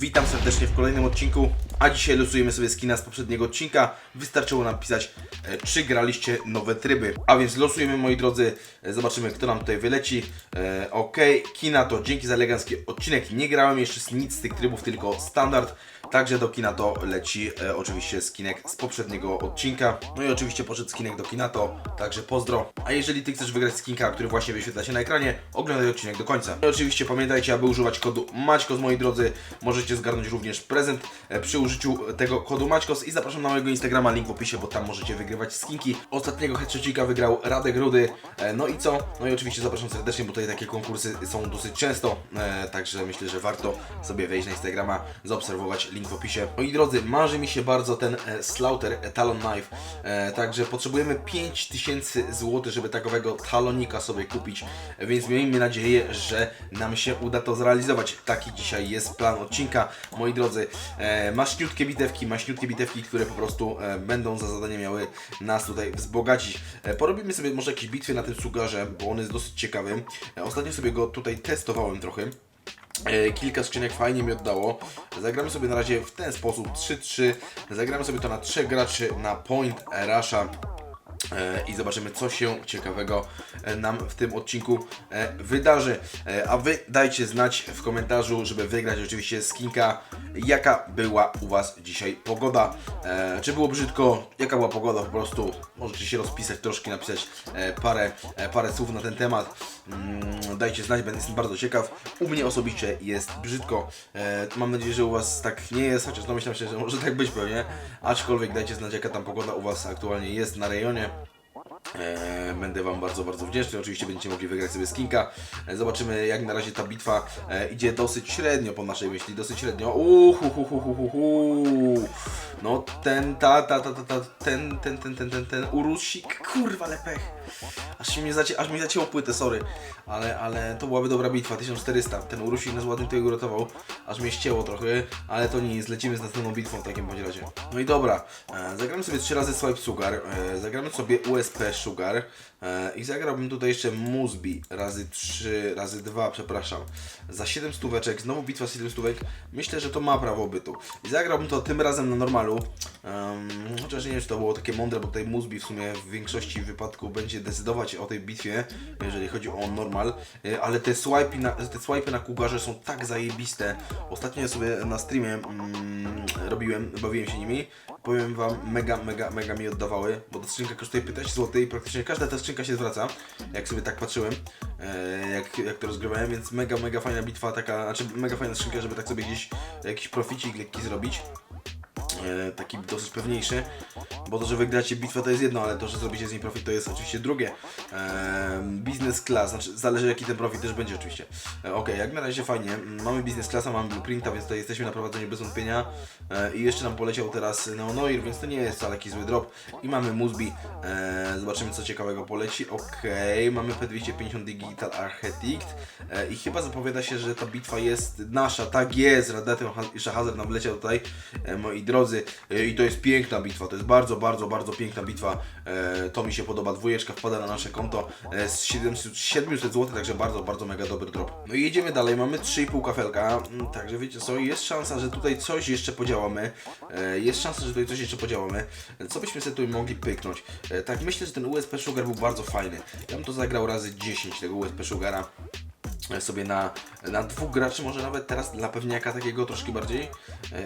Witam serdecznie w kolejnym odcinku, a dzisiaj losujemy sobie skina z poprzedniego odcinka. Wystarczyło nam pisać, e, czy graliście nowe tryby. A więc losujemy, moi drodzy, e, zobaczymy kto nam tutaj wyleci. E, ok, kina to dzięki za elegancki odcinek. Nie grałem jeszcze nic z tych trybów, tylko standard. Także do Kinato leci e, oczywiście skinek z poprzedniego odcinka. No i oczywiście poszedł skinek do Kinato, także pozdro. A jeżeli Ty chcesz wygrać skinka, który właśnie wyświetla się na ekranie, oglądaj odcinek do końca. I oczywiście pamiętajcie, aby używać kodu MAćKOS, moi drodzy. Możecie zgarnąć również prezent e, przy użyciu tego kodu MAćKOS i zapraszam na mojego Instagrama, link w opisie, bo tam możecie wygrywać skinki. Ostatniego headshotcika wygrał Radek Rudy. E, No i co? No i oczywiście zapraszam serdecznie, bo tutaj takie konkursy są dosyć często, e, także myślę, że warto sobie wejść na Instagrama, zaobserwować link w opisie. Moi drodzy, marzy mi się bardzo ten e, Slaughter e, Talon Knife, e, także potrzebujemy 5000 zł, żeby takowego talonika sobie kupić, e, więc miejmy nadzieję, że nam się uda to zrealizować. Taki dzisiaj jest plan odcinka. Moi drodzy, e, maśniutkie bitewki, maśniutkie bitewki, które po prostu e, będą za zadanie miały nas tutaj wzbogacić. E, porobimy sobie może jakieś bitwy na tym sugarze, bo on jest dosyć ciekawy. E, ostatnio sobie go tutaj testowałem trochę. E, Kilka skrzynek fajnie mi oddało. Zagramy sobie na razie w ten sposób 3-3. Zagramy sobie to na trzech graczy na point Rasha. E, I zobaczymy, co się ciekawego e, nam w tym odcinku wydarzy. A wy dajcie znać w komentarzu, żeby wygrać oczywiście skinka, jaka była u Was dzisiaj pogoda. E, Czy było brzydko, jaka była pogoda po prostu. Możecie się rozpisać troszkę, napisać e, parę, e, parę słów na ten temat. Mm, Dajcie znać, będę jestem bardzo ciekaw. U mnie osobiście jest brzydko. E, Mam nadzieję, że u Was tak nie jest, chociaż domyślam się, że może tak być pewnie. Aczkolwiek dajcie znać, jaka tam pogoda u Was aktualnie jest na rejonie. E, Będę Wam bardzo, bardzo wdzięczny. Oczywiście będziecie mogli wygrać sobie skinka. E, Zobaczymy, jak na razie ta bitwa e, idzie dosyć średnio po naszej myśli, dosyć średnio. Uhu, hu, hu, hu, hu, hu. No ten, ta, ta, ta, ta, ta, ten, ten, ten, ten, ten, ten urusik, kurwa, ale pech. Aż mi, zacie, aż mi zacięło płytę, sorry. Ale, ale to byłaby dobra bitwa, 1400. Ten urusik nas ładnie tutaj uratował. Aż mnie ścięło trochę, ale to nic, lecimy z następną bitwą w takim bądź razie. No i dobra, e, zagramy sobie trzy razy Swipe Sugar, e, zagramy sobie USP Sugar e, i zagrałbym tutaj jeszcze Musbi razy 3, razy 2, przepraszam. Za 7 stóweczek, znowu bitwa z 7 stówek. Myślę, że to ma prawo bytu. I zagrałbym to tym razem na normalu. Chociaż nie wiem, czy to było takie mądre, bo tutaj Musbi w sumie w większości wypadków będzie decydować o tej bitwie, jeżeli chodzi o normal. E, Ale te swipy na, te swipy na kugarze są tak zajebiste. Ostatnio sobie na streamie mm, robiłem, bawiłem się nimi. Powiem wam, mega, mega, mega mi oddawały, bo ta skrzynka kosztuje 15 zł i praktycznie każda ta skrzynka się zwraca, jak sobie tak patrzyłem, e, jak, jak to rozgrywałem, więc mega, mega fajna bitwa, taka, znaczy mega fajna skrzynka, żeby tak sobie gdzieś jakiś proficik lekki zrobić taki dosyć pewniejszy, bo to, że wygracie bitwę to jest jedno, ale to, że zrobicie z niej profit to jest oczywiście drugie. E, business class, znaczy zależy jaki ten profit też będzie oczywiście. E, ok, jak na razie fajnie, mamy business classa, mamy blueprinta, więc tutaj jesteśmy na prowadzeniu bez wątpienia. E, i jeszcze nam poleciał teraz Neonoir, więc to nie jest wcale taki zły drop. I mamy Musbi, e, zobaczymy co ciekawego poleci. Ok, mamy P250 Digital Architect. E, i chyba zapowiada się, że ta bitwa jest nasza, tak jest, Radatem Shahazer nam wleciał tutaj, e, moi drodzy, e, i to jest piękna bitwa, to jest bardzo, bardzo, bardzo piękna bitwa, e, to mi się podoba, dwójeczka wpada na nasze konto e, z 700, 700 zł, także bardzo, bardzo mega dobry drop. No i jedziemy dalej, mamy 3,5 kafelka, mm, także wiecie co, jest szansa, że tutaj coś jeszcze podziałamy, jest szansa, że tutaj coś jeszcze podziałamy, co byśmy sobie tutaj mogli pyknąć, tak myślę, że ten USP Sugar był bardzo fajny, ja bym to zagrał razy 10 tego USP Sugara, sobie na, na dwóch graczy, może nawet teraz dla pewniaka takiego troszkę bardziej,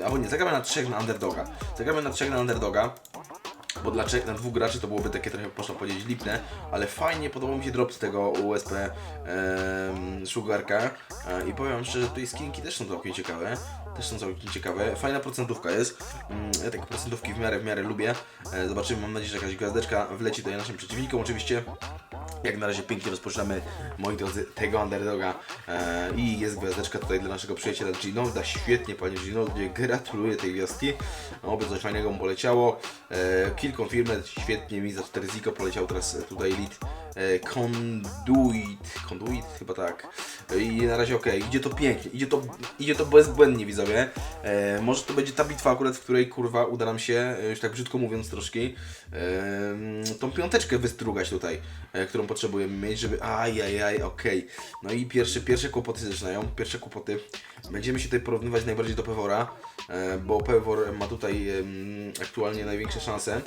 e, albo nie, zagramy na trzech na underdoga. Zagramy na trzech na underdoga, bo dla trzech, na dwóch graczy to byłoby takie trochę, można powiedzieć, lipne, ale fajnie podobał mi się drop z tego USP em, Sugarka e, i powiem szczerze, tutaj skinki też są całkiem ciekawe. Też są całkiem ciekawe. Fajna procentówka jest. Mm, Ja takie procentówki w miarę, w miarę lubię. E, Zobaczymy, mam nadzieję, że jakaś gwiazdeczka wleci tutaj naszym przeciwnikom oczywiście. Jak na razie pięknie rozpoczynamy, moi drodzy, tego underdoga e, i jest gwiazdeczka tutaj dla naszego przyjaciela Ginolda. Świetnie, panie Ginoldzie, gratuluję tej gwiazdki. Oby coś fajnego mu poleciało. E, kill confirmed, świetnie mi za 4 ziko poleciał teraz tutaj lead e, Conduit, Conduit chyba tak. I na razie ok, idzie to pięknie, idzie to, idzie to bezbłędnie widzowie. E, może to będzie ta bitwa akurat, w której kurwa uda nam się, e, już tak brzydko mówiąc troszkę, e, tą piąteczkę wystrugać tutaj, e, którą potrzebujemy mieć, żeby... Ajajaj, okej. No i pierwsze, pierwsze kłopoty zaczynają, pierwsze kłopoty. Będziemy się tutaj porównywać najbardziej do Pewora, e, bo Pewor ma tutaj em, aktualnie największe szanse.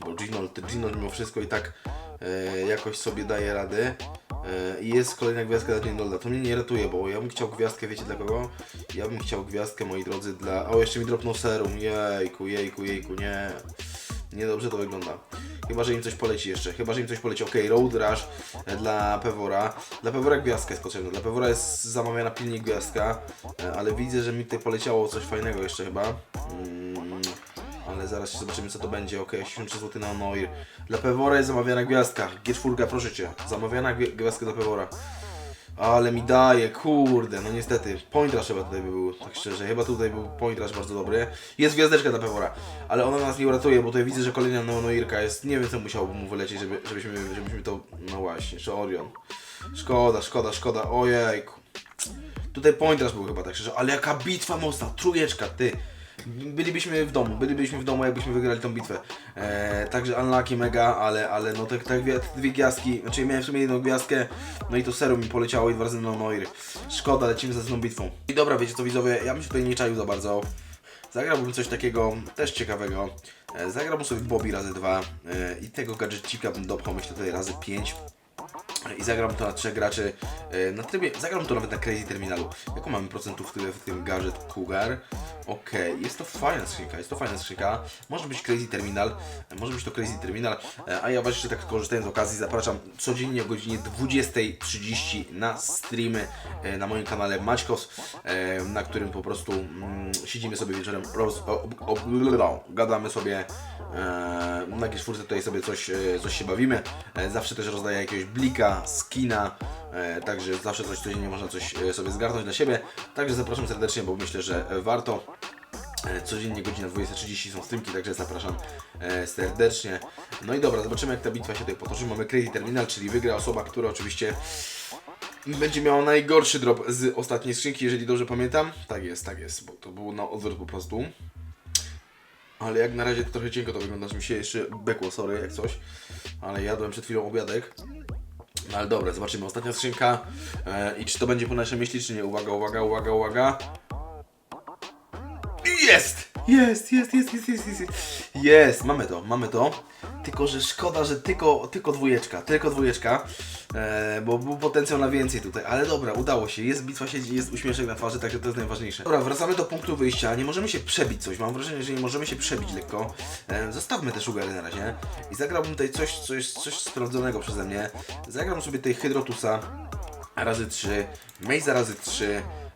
Bo Gino, Gino mimo wszystko i tak e, jakoś sobie daje radę. E, I jest kolejna gwiazdka dla Ginolda. To mnie nie ratuje, bo ja bym chciał gwiazdkę, wiecie dla kogo? Ja bym chciał gwiazdkę, moi drodzy, dla... O, jeszcze mi dropnął serum. Jejku, jejku, jejku, nie. Niedobrze to wygląda. Chyba, że im coś poleci jeszcze. Chyba, że im coś poleci. Okej, Road Rush e, dla Pewora. Dla Pewora gwiazdka jest potrzebna. Dla Pewora jest zamawiana pilnie gwiazdka. e, Ale widzę, że mi tutaj poleciało coś fajnego jeszcze chyba. Mm, ale zaraz zobaczymy co to będzie. Ok, 83 zł na Noir. Dla Pewora jest zamawiana gwiazdka. G4, proszę Cię. Zamawiana gwi- gwiazdka dla Pewora. Ale mi daje, kurde, no niestety. Point rush chyba tutaj by był, tak szczerze. Chyba tutaj był point rush bardzo dobry. Jest gwiazdeczka dla Pewora, ale ona nas nie uratuje, bo tutaj widzę, że kolejna Neonoirka jest. Nie wiem co musiałoby mu wylecieć, żeby, żebyśmy, żebyśmy to... No właśnie, czy Orion. Szkoda, szkoda, szkoda. Ojejku. Tutaj point rush był chyba tak szczerze, ale jaka bitwa mocna, trójeczka, ty. Bylibyśmy w domu, bylibyśmy w domu, jakbyśmy wygrali tą bitwę. Eee, także unlucky mega, ale, ale no te, te, dwie, gwiazdki, znaczy miałem w sumie jedną gwiazdkę, no i to serum mi poleciało i dwa razy na Noir. Szkoda, lecimy za tą bitwą. I dobra, wiecie co widzowie, ja bym się tutaj nie czaił za bardzo. Zagrałbym coś takiego też ciekawego. E, zagrałbym sobie Bobby razy dwa e, i tego gadżecika bym dopchał myślę tutaj razy 5 i zagram to na trzech graczy e, na trybie, zagram to nawet na Crazy Terminalu. Jaką mamy procentówkę w tym gadżet Cougar? Okej, jest to fajna skrzynka, jest to fajna skrzynka. Może być Crazy Terminal, może być to Crazy Terminal, e, a ja właśnie tak korzystając z okazji zapraszam codziennie o godzinie 20.30 na streamy e, na moim kanale Maćkos, e, na którym po prostu mm, siedzimy sobie wieczorem, roz, o, o, o, gadamy sobie na jakiejś czwórce tutaj sobie coś, coś się bawimy. Zawsze też rozdaję jakiegoś blika, skina, także zawsze coś codziennie można coś sobie zgarnąć dla siebie. Także zapraszam serdecznie, bo myślę, że warto. E, Codziennie godzina 20.30 są streamki, także zapraszam e, serdecznie. No i dobra, zobaczymy jak ta bitwa się tutaj potoczy. Mamy Crazy Terminal, czyli wygra osoba, która oczywiście będzie miała najgorszy drop z ostatniej skrzynki, jeżeli dobrze pamiętam. Tak jest, tak jest, bo to było na odwrót po prostu. Ale jak na razie to trochę cienko to wygląda, że mi się jeszcze bekło, sorry, jak coś. Ale jadłem przed chwilą obiadek. No ale dobra, zobaczymy. Ostatnia skrzynka. E, I czy to będzie po naszej myśli, czy nie? Uwaga, uwaga, uwaga, uwaga. Jest! Jest, jest, jest, jest, jest, jest. Jest, mamy to, mamy to. Tylko, że szkoda, że tylko, tylko dwójeczka, tylko dwójeczka, e, bo był potencjał na więcej tutaj, ale dobra, udało się, jest bitwa siedzi, jest uśmieszek na twarzy, także to jest najważniejsze. Dobra, wracamy do punktu wyjścia, nie możemy się przebić coś, mam wrażenie, że nie możemy się przebić lekko. E, zostawmy te sugary na razie i zagrałbym tutaj coś, coś, coś sprawdzonego przeze mnie. Zagram sobie tej Hydrotusa razy 3, Mejza razy 3, E,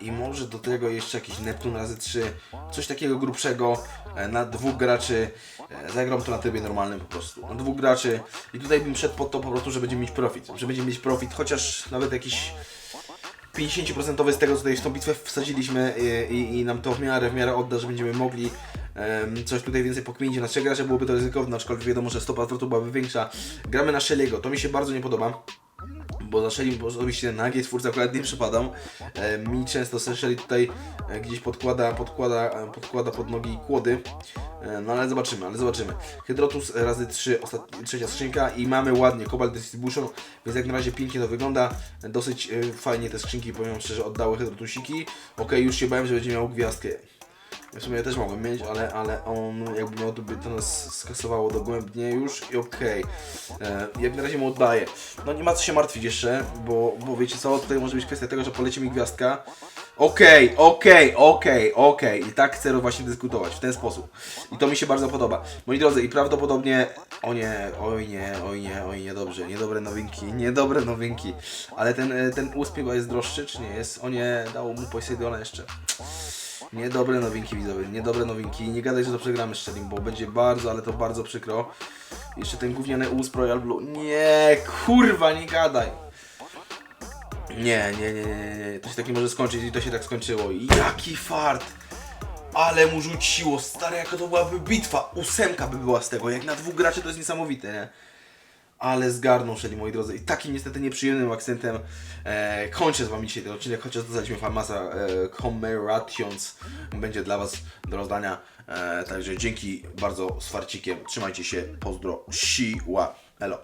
I może do tego jeszcze jakiś Neptun razy 3, coś takiego grubszego e, na dwóch graczy. E, zagram to na trybie normalnym po prostu. Na dwóch graczy i tutaj bym szedł po to po prostu, że będziemy mieć profit. Że będziemy mieć profit, chociaż nawet jakiś 50% z tego, co tutaj w tą bitwę wsadziliśmy i, i, i nam to w miarę, w miarę odda, że będziemy mogli em, coś tutaj więcej pokminić na trzech graczy, byłoby to ryzykowne, aczkolwiek wiadomo, że stopa zwrotu byłaby większa. Gramy na Shelly'ego, to mi się bardzo nie podoba bo za Shelly osobiście na G4 akurat nie przypadam. E, mi często Shelly tutaj e, gdzieś podkłada, podkłada, e, podkłada pod nogi kłody. No ale zobaczymy, ale zobaczymy. Hydrotus razy 3, ostatnia, trzecia skrzynka i mamy ładnie Cobalt Distribution, więc jak na razie pięknie to wygląda. Dosyć fajnie te skrzynki, powiem szczerze, oddały Hydrotusiki. Ok, już się bałem, że będzie miał gwiazdkę. W sumie ja też mogłem mieć, ale, ale on jakby miał to by to nas skasowało dogłębnie już i okej. E, Jak na razie mu oddaję. No nie ma co się martwić jeszcze, bo, bo wiecie co, tutaj może być kwestia tego, że poleci mi gwiazdka. Okej, okej, okej, okej. I tak chcę właśnie dyskutować w ten sposób. I to mi się bardzo podoba. Moi drodzy, i prawdopodobnie. O nie, oj nie, oj nie, oj nie, dobrze. Niedobre nowinki, niedobre nowinki. Ale ten, e, ten chyba jest droższy, czy nie jest? O nie, dało mu Poseidona jeszcze. Niedobre nowinki widzowie, niedobre nowinki. Nie gadaj, że to przegramy z bo będzie bardzo, ale to bardzo przykro. Jeszcze ten gówniany ust Royal Blue. Nie, kurwa, nie gadaj. Nie, nie, nie, nie, nie, to się tak nie może skończyć i to się tak skończyło. Jaki fart! Ale mu rzuciło, stary, jaka to byłaby bitwa. Ósemka by była z tego, jak na dwóch graczy to jest niesamowite, nie? Ale zgarnął Shelly, moi drodzy. I takim niestety nieprzyjemnym akcentem e, kończę z Wami dzisiaj ten odcinek, chociaż dostaliśmy Famasa e, Comerations będzie dla Was do rozdania. E, także dzięki bardzo z farcikiem. Trzymajcie się, pozdro, siła, elo.